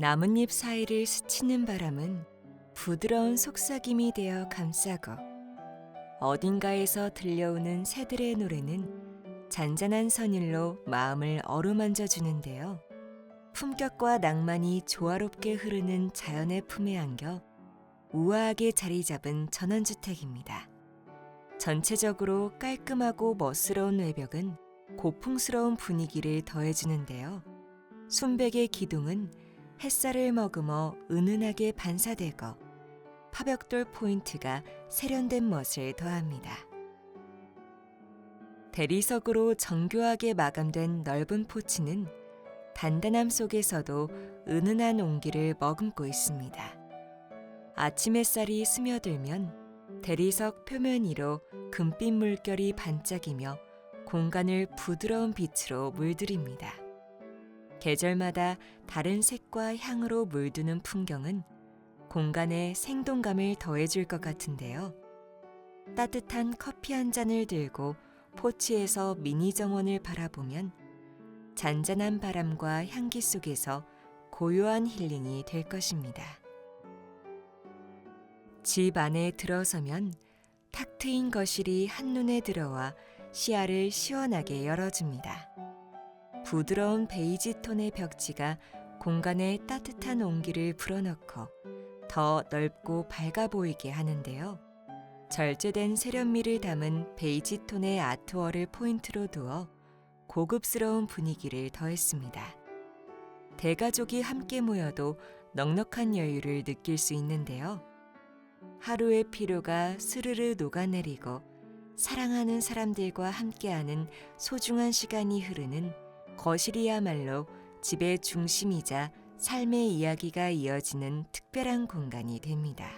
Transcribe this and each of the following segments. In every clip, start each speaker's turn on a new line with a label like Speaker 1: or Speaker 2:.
Speaker 1: 나뭇잎 사이를 스치는 바람은 부드러운 속삭임이 되어 감싸고 어딘가에서 들려오는 새들의 노래는 잔잔한 선율로 마음을 어루만져 주는데요. 품격과 낭만이 조화롭게 흐르는 자연의 품에 안겨 우아하게 자리 잡은 전원주택입니다. 전체적으로 깔끔하고 멋스러운 외벽은 고풍스러운 분위기를 더해주는데요. 순백의 기둥은 햇살을 머금어 은은하게 반사되고 파벽돌 포인트가 세련된 멋을 더합니다. 대리석으로 정교하게 마감된 넓은 포치는 단단함 속에서도 은은한 온기를 머금고 있습니다. 아침 햇살이 스며들면 대리석 표면 위로 금빛 물결이 반짝이며 공간을 부드러운 빛으로 물들입니다. 계절마다 다른 색과 향으로 물드는 풍경은 공간에 생동감을 더해줄 것 같은데요. 따뜻한 커피 한 잔을 들고 포치에서 미니 정원을 바라보면 잔잔한 바람과 향기 속에서 고요한 힐링이 될 것입니다. 집 안에 들어서면 탁 트인 거실이 한눈에 들어와 시야를 시원하게 열어줍니다. 부드러운 베이지 톤의 벽지가 공간에 따뜻한 온기를 불어넣고 더 넓고 밝아 보이게 하는데요. 절제된 세련미를 담은 베이지 톤의 아트월을 포인트로 두어 고급스러운 분위기를 더했습니다. 대가족이 함께 모여도 넉넉한 여유를 느낄 수 있는데요. 하루의 피로가 스르르 녹아내리고 사랑하는 사람들과 함께하는 소중한 시간이 흐르는 거실이야말로 집의 중심이자 삶의 이야기가 이어지는 특별한 공간이 됩니다.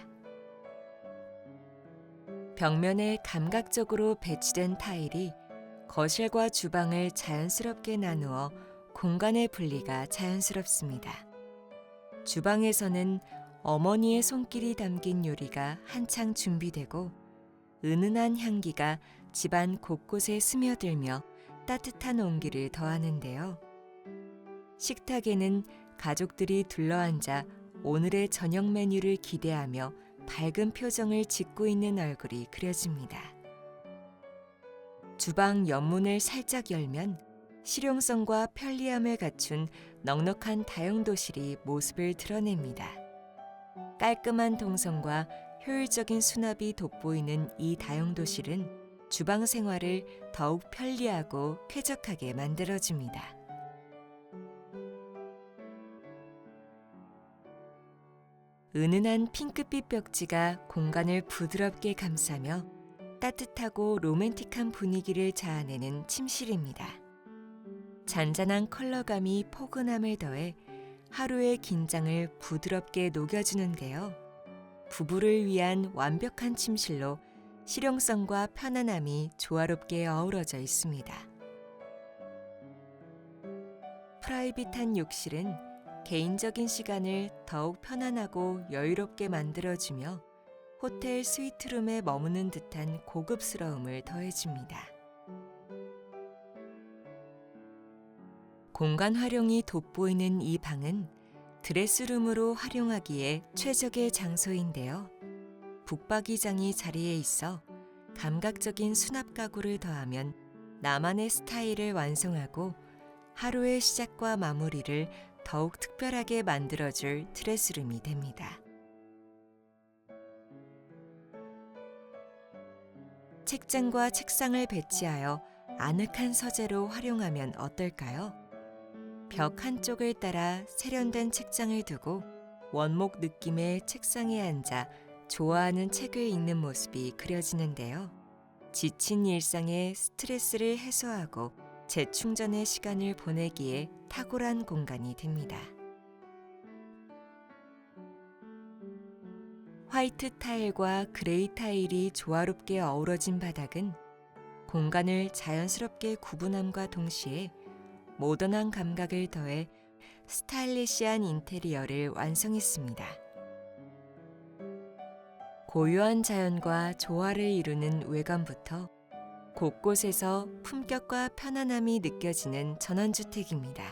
Speaker 1: 벽면에 감각적으로 배치된 타일이 거실과 주방을 자연스럽게 나누어 공간의 분리가 자연스럽습니다. 주방에서는 어머니의 손길이 담긴 요리가 한창 준비되고 은은한 향기가 집안 곳곳에 스며들며 따뜻한 온기를 더하는데요. 식탁에는 가족들이 둘러앉아 오늘의 저녁 메뉴를 기대하며 밝은 표정을 짓고 있는 얼굴이 그려집니다. 주방 옆문을 살짝 열면 실용성과 편리함을 갖춘 넉넉한 다용도실이 모습을 드러냅니다. 깔끔한 동선과 효율적인 수납이 돋보이는 이 다용도실은 주방 생활을 더욱 편리하고 쾌적하게 만들어줍니다. 은은한 핑크빛 벽지가 공간을 부드럽게 감싸며 따뜻하고 로맨틱한 분위기를 자아내는 침실입니다. 잔잔한 컬러감이 포근함을 더해 하루의 긴장을 부드럽게 녹여주는데요. 부부를 위한 완벽한 침실로 실용성과 편안함이 조화롭게 어우러져 있습니다. 프라이빗한 욕실은 개인적인 시간을 더욱 편안하고 여유롭게 만들어주며 호텔 스위트룸에 머무는 듯한 고급스러움을 더해줍니다. 공간 활용이 돋보이는 이 방은 드레스룸으로 활용하기에 최적의 장소인데요. 북박이장이 자리에 있어 감각적인 수납 가구를 더하면 나만의 스타일을 완성하고 하루의 시작과 마무리를 더욱 특별하게 만들어줄 드레스룸이 됩니다. 책장과 책상을 배치하여 아늑한 서재로 활용하면 어떨까요? 벽 한쪽을 따라 세련된 책장을 두고 원목 느낌의 책상에 앉아 좋아하는 책을 읽는 모습이 그려지는데요. 지친 일상에 스트레스를 해소하고 재충전의 시간을 보내기에 탁월한 공간이 됩니다. 화이트 타일과 그레이 타일이 조화롭게 어우러진 바닥은 공간을 자연스럽게 구분함과 동시에 모던한 감각을 더해 스타일리시한 인테리어를 완성했습니다. 고요한 자연과 조화를 이루는 외관부터 곳곳에서 품격과 편안함이 느껴지는 전원주택입니다.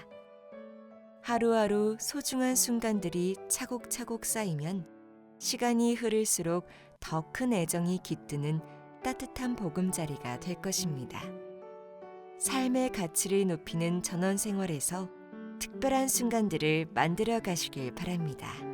Speaker 1: 하루하루 소중한 순간들이 차곡차곡 쌓이면 시간이 흐를수록 더 큰 애정이 깃드는 따뜻한 보금자리가 될 것입니다. 삶의 가치를 높이는 전원 생활에서 특별한 순간들을 만들어 가시길 바랍니다.